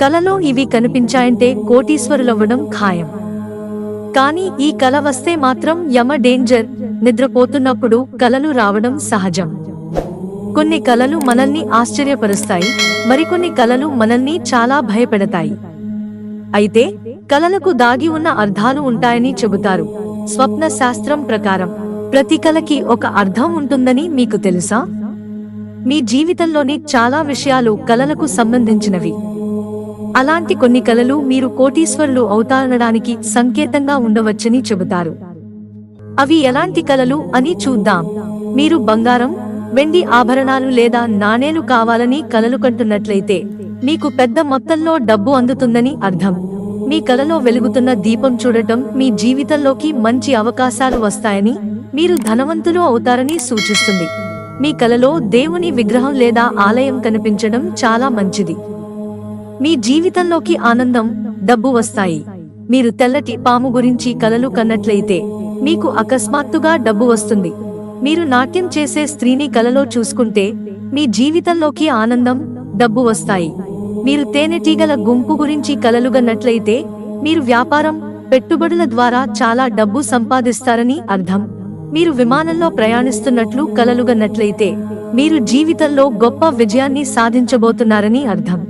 కలలో ఇవి కనిపించాయంటే కోటీశ్వరులవ్వడం ఖాయం. కానీ ఈ కల వస్తే మాత్రం యమ డేంజర్ నిద్రపోతున్నప్పుడు కలలు రావడం సహజం. కొన్ని కలలు మనల్ని ఆశ్చర్యపరుస్తాయి మరికొన్ని కలలు మనల్ని చాలా భయపెడతాయి. అయితే కలలకు దాగి ఉన్న అర్థాలు ఉంటాయని చెబుతారు. స్వప్న శాస్త్రం ప్రకారం ప్రతి కలకి ఒక అర్థం ఉంటుందని మీకు తెలుసా? మీ జీవితంలోని చాలా విషయాలు కలలకు సంబంధించినవి. అలాంటి కొన్ని కలలు మీరు కోటీశ్వరులు అవుతారనడానికి సంకేతంగా ఉండవచ్చని చెబుతారు. అవి ఎలాంటి కలలు అని చూద్దాం. మీరు బంగారం వెండి ఆభరణాలు లేదా నాణేలు కావాలని కలలు కంటున్నట్లయితే మీకు పెద్ద మొత్తంలో డబ్బు అందుతుందని అర్థం. మీ కలలో వెలుగుతున్న దీపం చూడటం మీ జీవితంలోకి మంచి అవకాశాలు వస్తాయని మీరు ధనవంతులు అవుతారని సూచిస్తుంది. మీ కలలో దేవుని విగ్రహం లేదా ఆలయం కనిపించడం చాలా మంచిది. మీ జీవితంలోకి ఆనందం డబ్బు వస్తాయి. మీరు తెల్లటి పాము గురించి కలలు కన్నట్లయితే మీకు అకస్మాత్తుగా డబ్బు వస్తుంది. మీరు నాట్యం చేసే స్త్రీని కలలో చూసుకుంటే మీ జీవితంలోకి ఆనందం డబ్బు వస్తాయి. మీరు తేనెటీగల గుంపు గురించి కలలుగన్నట్లయితే మీరు వ్యాపారం పెట్టుబడుల ద్వారా చాలా డబ్బు సంపాదిస్తారని అర్థం. మీరు విమానంలో ప్రయాణిస్తున్నట్లు కలలుగన్నట్లయితే మీరు జీవితంలో గొప్ప విజయాన్ని సాధించబోతున్నారని అర్థం.